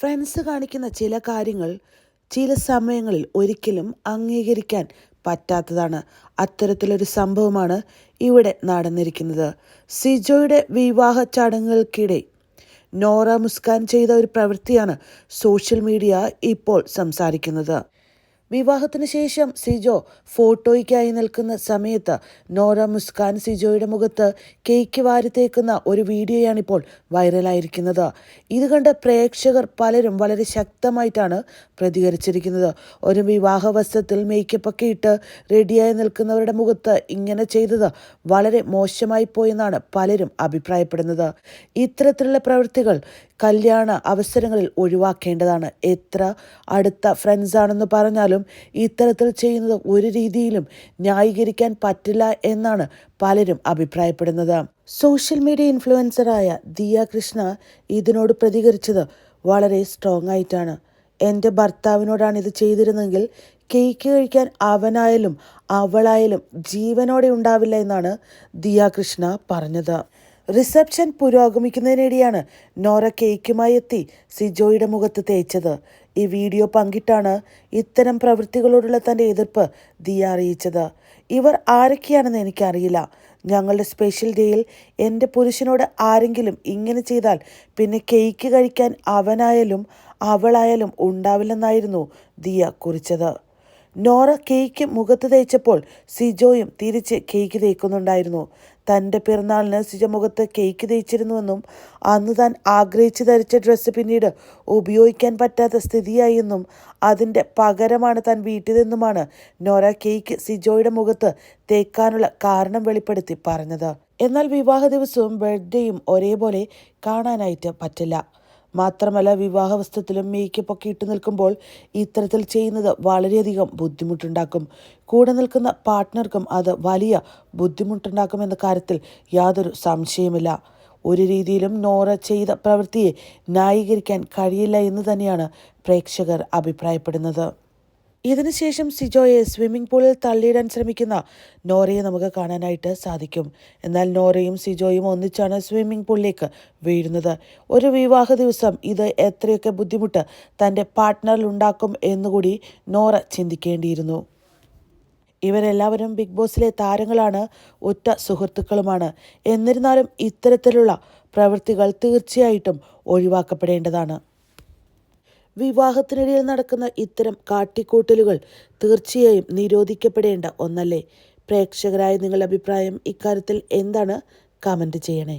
Friends കാണിക്കുന്ന ചില കാര്യങ്ങൾ ചില സമയങ്ങളിൽ ഒരിക്കലും അംഗീകരിക്കാൻ പറ്റാത്തതാണ്. അത്തരത്തിലൊരു സംഭവമാണ് ഇവിടെ നടന്നിരിക്കുന്നത്. സിജോയുടെ വിവാഹ ചടങ്ങുകൾക്കിടെ നോറ മുസ്കാൻ ചെയ്ത ഒരു പ്രവൃത്തിയാണ് സോഷ്യൽ മീഡിയ ഇപ്പോൾ സംസാരിക്കുന്നത്. വിവാഹത്തിന് ശേഷം സിജോ ഫോട്ടോയ്ക്കായി നിൽക്കുന്ന സമയത്ത് നോറ മുസ്കാൻ സിജോയുടെ മുഖത്ത് കേക്ക് വാരിത്തേക്കുന്ന ഒരു വീഡിയോയാണ് ഇപ്പോൾ വൈറലായിരിക്കുന്നത്. ഇത് കണ്ട പ്രേക്ഷകർ പലരും വളരെ ശക്തമായിട്ടാണ് പ്രതികരിച്ചിരിക്കുന്നത്. ഒരു വിവാഹ വസ്ത്രത്തിൽ മേക്കപ്പൊക്കെ ഇട്ട് റെഡിയായി നിൽക്കുന്നവരുടെ മുഖത്ത് ഇങ്ങനെ ചെയ്തത് വളരെ മോശമായി പോയെന്നാണ് പലരും അഭിപ്രായപ്പെടുന്നത്. ഇത്തരത്തിലുള്ള പ്രവൃത്തികൾ കല്യാണ അവസരങ്ങളിൽ ഒഴിവാക്കേണ്ടതാണ്. എത്ര അടുത്ത ഫ്രണ്ട്സ് ആണെന്ന് പറഞ്ഞാലും ഇത്തരത്തിൽ ചെയ്യുന്നത് ഒരു രീതിയിലും ന്യായീകരിക്കാൻ പറ്റില്ല എന്നാണ് പലരും അഭിപ്രായപ്പെടുന്നത്. സോഷ്യൽ മീഡിയ ഇൻഫ്ലുവൻസറായ ദിയ കൃഷ്ണ ഇതിനോട് പ്രതികരിച്ചത് വളരെ സ്ട്രോങ് ആയിട്ടാണ്. എന്റെ ഭർത്താവിനോടാണ് ഇത് ചെയ്തിരുന്നെങ്കിൽ കേക്ക് കഴിക്കാൻ അവനായാലും അവളായാലും ജീവനോടെ ഉണ്ടാവില്ല എന്നാണ് ദിയ കൃഷ്ണ പറഞ്ഞത്. റിസപ്ഷൻ പുരോഗമിക്കുന്നതിനിടെയാണ് നോറ കേക്കുമായി എത്തി സിജോയുടെ മുഖത്ത് തേച്ചത്. ഈ വീഡിയോ പങ്കിട്ടാണ് ഇത്തരം പ്രവൃത്തികളോടുള്ള തന്റെ എതിർപ്പ് ദിയ അറിയിച്ചത്. ഇവർ ആരൊക്കെയാണെന്ന് എനിക്കറിയില്ല. ഞങ്ങളുടെ സ്പെഷ്യൽ ഡേയിൽ എന്റെ പുരുഷനോട് ആരെങ്കിലും ഇങ്ങനെ ചെയ്താൽ പിന്നെ കേക്ക് കഴിക്കാൻ അവനായാലും അവളായാലും ഉണ്ടാവില്ലെന്നായിരുന്നു ദിയ കുറിച്ചത്. നോറ കേക്ക് മുഖത്ത് തേച്ചപ്പോൾ സിജോയും തിരിച്ച് കേക്ക് തേക്കുന്നുണ്ടായിരുന്നു. തന്റെ പിറന്നാളിന് സിജ മുഖത്ത് കേക്ക് തേച്ചിരുന്നുവെന്നും അന്ന് താൻ ആഗ്രഹിച്ചു ധരിച്ച ഡ്രസ്സ് പിന്നീട് ഉപയോഗിക്കാൻ പറ്റാത്ത സ്ഥിതിയായെന്നും അതിന്റെ പകരമാണ് താൻ വീട്ടിലെന്നുമാണ് നോറ കേക്ക് സിജോയുടെ മുഖത്ത് തേക്കാനുള്ള കാരണം വെളിപ്പെടുത്തി പറഞ്ഞത്. എന്നാൽ വിവാഹ ദിവസവും ബർത്ത്ഡേയും ഒരേപോലെ കാണാനായിട്ട് പറ്റില്ല. മാത്രമല്ല വിവാഹ വസ്ത്രത്തിലും മേക്കപ്പ് ഇട്ട് നിൽക്കുമ്പോൾ ഇത്തരത്തിൽ ചെയ്യുന്നത് വളരെയധികം ബുദ്ധിമുട്ടുണ്ടാക്കും. കൂടെ നിൽക്കുന്ന പാർട്ട്ണർക്കും അത് വലിയ ബുദ്ധിമുട്ടുണ്ടാക്കും എന്ന കാര്യത്തിൽ യാതൊരു സംശയമില്ല ഒരു രീതിയിലും നോറ ചെയ്ത പ്രവൃത്തിയെ ന്യായീകരിക്കാൻ കഴിയില്ല എന്ന് തന്നെയാണ് പ്രേക്ഷകർ അഭിപ്രായപ്പെടുന്നത്. ഇതിനുശേഷം സിജോയെ സ്വിമ്മിംഗ് പൂളിൽ തള്ളിയിടാൻ ശ്രമിക്കുന്ന നോറയെ നമുക്ക് കാണാനായിട്ട് സാധിക്കും. എന്നാൽ നോറയും സിജോയും ഒന്നിച്ചാണ് സ്വിമ്മിംഗ് പൂളിലേക്ക് വീഴുന്നത്. ഒരു വിവാഹ ദിവസം ഇത് എത്രയൊക്കെ ബുദ്ധിമുട്ട് തന്റെ പാർട്ട്ണറിൽ ഉണ്ടാക്കും എന്നുകൂടി നോറ ചിന്തിക്കേണ്ടിയിരുന്നു. ഇവരെല്ലാവരും ബിഗ് ബോസിലെ താരങ്ങളാണ് ഒറ്റ സുഹൃത്തുക്കളുമാണ്. എന്നിരുന്നാലും ഇത്തരത്തിലുള്ള പ്രവൃത്തികൾ തീർച്ചയായിട്ടും ഒഴിവാക്കപ്പെടേണ്ടതാണ്. വിവാഹത്തിനിടയിൽ നടക്കുന്ന ഇത്തരം കാട്ടിക്കൂട്ടലുകൾ തീർച്ചയായും നിരോധിക്കപ്പെടേണ്ട ഒന്നല്ലേ? പ്രേക്ഷകരായ നിങ്ങളുടെ അഭിപ്രായം ഇക്കാര്യത്തിൽ എന്താണ്? കമന്റ് ചെയ്യണേ.